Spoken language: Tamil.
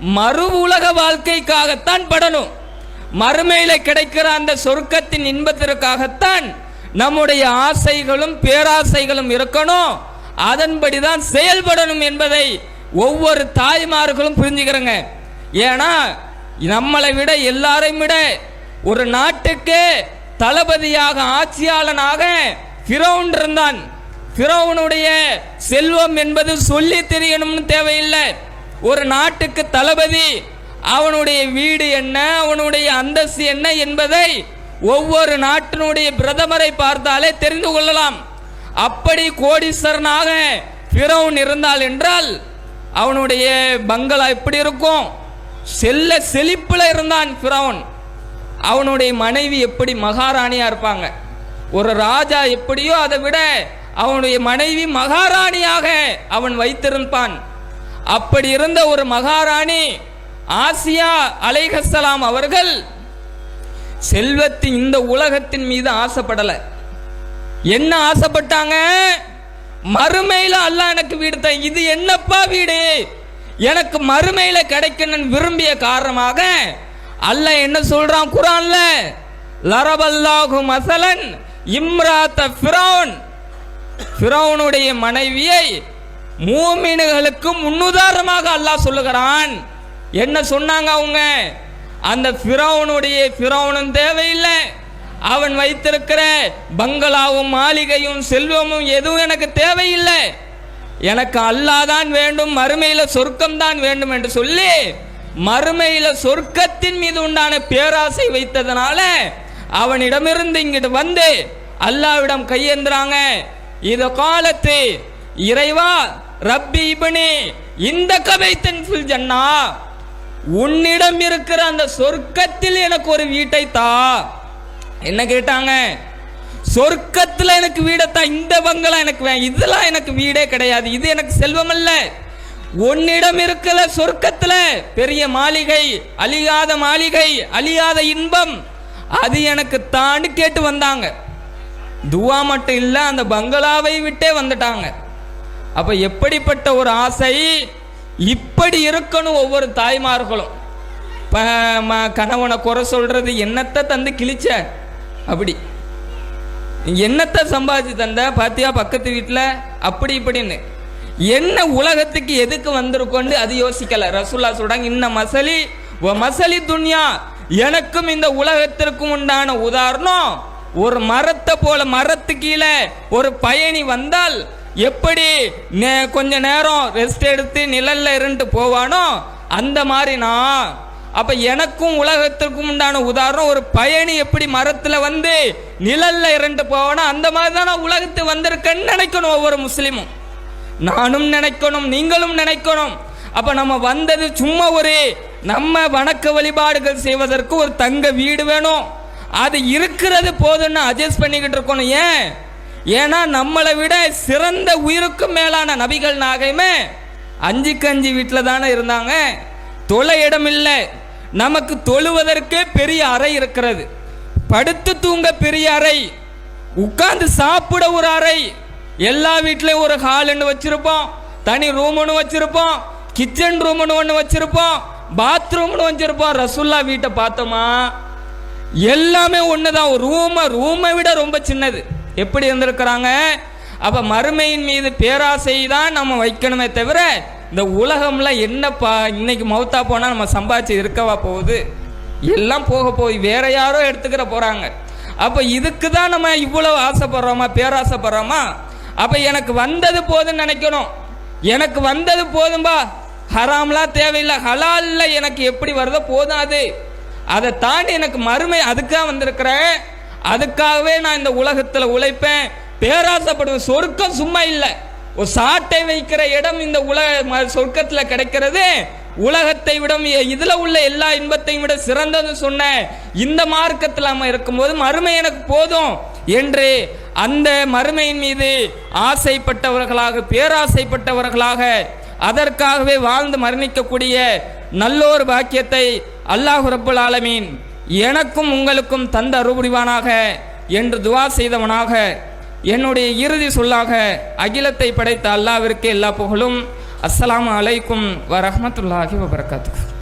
மறு உலக வாழ்க்கைக்காகத்தான் படணும். மறுமையில கிடைக்கிற அந்த சொர்க்கத்தின் இன்பத்திற்காகத்தான் நம்முடைய ஆசைகளும் பேராசைகளும் இருக்கணும். அதன்படிதான் செயல்படணும் என்பதை ஒவ்வொரு தாய்மார்களும் புரிஞ்சுக்கிறங்க. ஏன்னா நம்மளை விட எல்லாரையும் விட ஒரு நாட்டுக்கு தளபதியாக ஆட்சியாளனாக ஃபிரௌன் இருந்தான். ஃபிரௌனுடைய செல்வம் என்பது சொல்லி தெரியணும்னு தேவையில்லை. ஒரு நாட்டுக்கு தளபதி அவனுடைய வீடு என்ன அவனுடைய அந்தஸ்து என்ன என்பதை ஒவ்வொரு நாட்டினுடைய பிரதமரை பார்த்தாலே தெரிந்து கொள்ளலாம். அப்படி கோடீஸ்வரனாக ஃபிரௌன் இருந்தால் என்றால் அவனுடைய பங்களா எப்படி இருக்கும்? செல்ல செழிப்பில் இருந்தான் ஃபிரௌன் அவனுடைய மனைவி எப்படி மகாராணியா இருப்பாங்க? ஒரு ராஜா எப்படியோ அதை விட அவனுடைய மனைவி மகாராணியாக அவன் வைத்திருப்பான். அப்படி இருந்த ஒரு மகாராணி ஆசியா அலைஹசலாம் அவர்கள் செல்வத்தின் இந்த உலகத்தின் மீது ஆசைப்படல. என்ன ஆசைப்பட்டாங்க? மறுமையில அல்ல எனக்கு வீடு தான் இது என்னப்பா வீடு? எனக்கு மறுமையில கிடைக்கணும்னு விரும்பிய காரணமாக அல்ல என்ன சொல்றான் குரான்ல? லரபல்லாஹு மசலன் இம்ராத்த ஃபிரௌன். ஃபிரௌனுடைய மனைவியை மூமினுகளுக்கு முன்னுதாரணமாக அல்லாஹ் சொல்லுகிறான். என்ன சொன்னாங்க அவங்க? அந்த ஃபிரௌனுடைய ஃபிரௌனும் தேவையில்லை. அவன் வைத்திருக்கிற பங்களாவும் மாளிகையும் செல்வமும் எதுவும் எனக்கு தேவையில்லை. எனக்கு அல்லாஹ் தான் வேண்டும் மறுமையில சொர்க்கம் தான் வேண்டும் என்று சொல்லி மறுமையில சொர்க்கத்தின் மீது உண்டான பேராசை வைத்ததனால அவனிடமிருந்து இங்கிட்டு வந்து அல்லாவிடம் கையேந்துறாங்க. இது காலத்து இறைவா ரப்பி இபனே இந்த கவை தென்ஃபில் ஜன்னா உன்னிடம் இருக்கிற அந்த சொர்க்கத்தில் எனக்கு ஒரு வீட்டை தா. என்ன கேட்டாங்க? சொர்க்கத்தில் எனக்கு வீடத்தா இந்த பங்களா எனக்கு இதெல்லாம் எனக்கு வீடே கிடையாது இது எனக்கு செல்வம் அல்ல உன்னிடம் இருக்கிற சொர்க்கத்தில் பெரிய மாளிகை அழியாத மாளிகை அழியாத இன்பம் அது எனக்கு தான்னு கேட்டு வந்தாங்க. துவா மட்டும் இல்லை அந்த பங்களாவை விட்டே வந்துட்டாங்க. அப்ப எப்படிப்பட்ட ஒரு ஆசை? இப்படி இருக்கணும் ஒவ்வொரு தாய்மார்களும். இப்போ ம- கணவனை குறை சொல்றது என்னத்தை தந்து கிழிச்ச? அப்படி. என்னத்தை சம்பாதிச்சு தந்த? பாத்தியா பக்கத்து வீட்டில் அப்படி இப்படின்னு. என்ன உலகத்துக்கு எதுக்கு வந்திருக்கோன்னு அது யோசிக்கல. ரசுல்லா சொல்றாங்க இன்ன மசலி மசலி துன்யா. எனக்கும் இந்த உலகத்திற்கும் உண்டான உதாரணம் ஒரு மரத்தை போல மரத்து கீழே ஒரு பயணி வந்தால் எப்படி கொஞ்ச நேரம் ரெஸ்ட் எடுத்து நிழல்ல இருந்து போவானோ அந்த மாதிரி நான். அப்ப எனக்கும் உலகத்திற்கும் உண்டான உதாரணம் ஒரு பயணி எப்படி மரத்துல வந்து நிழல்ல இரண்டு போவானோ அந்த மாதிரி தான் நான் உலகத்துக்கு வந்திருக்கேன்னு நினைக்கணும் ஒவ்வொரு முஸ்லீமும். நானும் நினைக்கணும் நீங்களும் நினைக்கணும். அப்ப நம்ம வந்தது சும்மா ஒரு நம்ம வணக்க வழிபாடுகள் செய்வதற்கு ஒரு தங்க வீடு வேணும். அது இருக்கிறது போதும்னு அட்ஜஸ்ட் பண்ணிக்கிட்டு இருக்கணும். ஏன்? ஏன்னா நம்மளை விட சிறந்த உயிருக்கும் மேலான நபிகள் நாகையுமே அஞ்சுக்கு அஞ்சு வீட்டில் தானே இருந்தாங்க. தொலை இடம் இல்லை. நமக்கு தொழுவதற்கே பெரிய அறை இருக்கிறது. படுத்து தூங்க பெரிய அறை. உட்கார்ந்து சாப்பிட ஒரு அறை. எல்லா வீட்லயும் ஒரு ஹால்னு வச்சிருப்போம். தனி ரூம் ஒன்று வச்சிருப்போம். கிச்சன் ரூம்னு ஒன்று வச்சிருப்போம். பாத்ரூம்னு வச்சிருப்போம். ரசுல்லா வீட்டை பார்த்தோமா? எல்லாமே ஒன்று தான் ரூமை ரூமை விட ரொம்ப சின்னது. எப்படி இருந்திருக்கிறாங்க? அப்போ மறுமையின் மீது பேராசை தான் நம்ம வைக்கணுமே தவிர இந்த உலகம்ல என்னப்பா இன்னைக்கு மௌத்தா போனால் நம்ம சம்பாதிச்சு இருக்கவா போகுது? எல்லாம் போக போய் வேற யாரோ எடுத்துக்கிற போறாங்க. அப்போ இதுக்கு தான் நம்ம இவ்வளவு ஆசைப்படுறோமா பேராசைப்படுறோமா? அப்போ எனக்கு வந்தது போதுன்னு நினைக்கணும். எனக்கு வந்தது போதும்பா. ஹராம்லாம் தேவையில்லை. ஹலாலில் எனக்கு எப்படி வருதோ போதும் அது. அதை தாண்டி எனக்கு மறுமை அதுக்காக வந்திருக்கிறேன். அதுக்காகவே நான் இந்த உலகத்தில் உழைப்பேன். பேராசைப்படுவேன். சொர்க்கம் சும்மா இல்லை. ஒரு சாட்டை வைக்கிற இடம் இந்த உலக ம- கிடைக்கிறது உலகத்தை விட மி- இதுல உள்ள எல்லா இன்பத்தையும் விட சிறந்தது சொன்ன இந்த மார்க்கத்தில் நம்ம இருக்கும்போது மறுமை எனக்கு போதும் என்று அந்த மறுமையின் மீது ஆசைப்பட்டவர்களாக பேராசைப்பட்டவர்களாக அதற்காகவே வாழ்ந்து மரணிக்கக்கூடிய நல்லோர் பாக்கியத்தை அல்லாஹு ரப்புல் ஆலமீன் எனக்கும் உங்களுக்கும் தந்த அருபுரிவானாக என்று துவா செய்தவனாக என்னுடைய இறுதி சொல்லாக அகிலத்தை படைத்த அல்லாவிற்கு எல்லா புகழும். அஸ்ஸலாமு அலைக்கும் வரமத்துல்லாஹி வபரகாத்துஹு.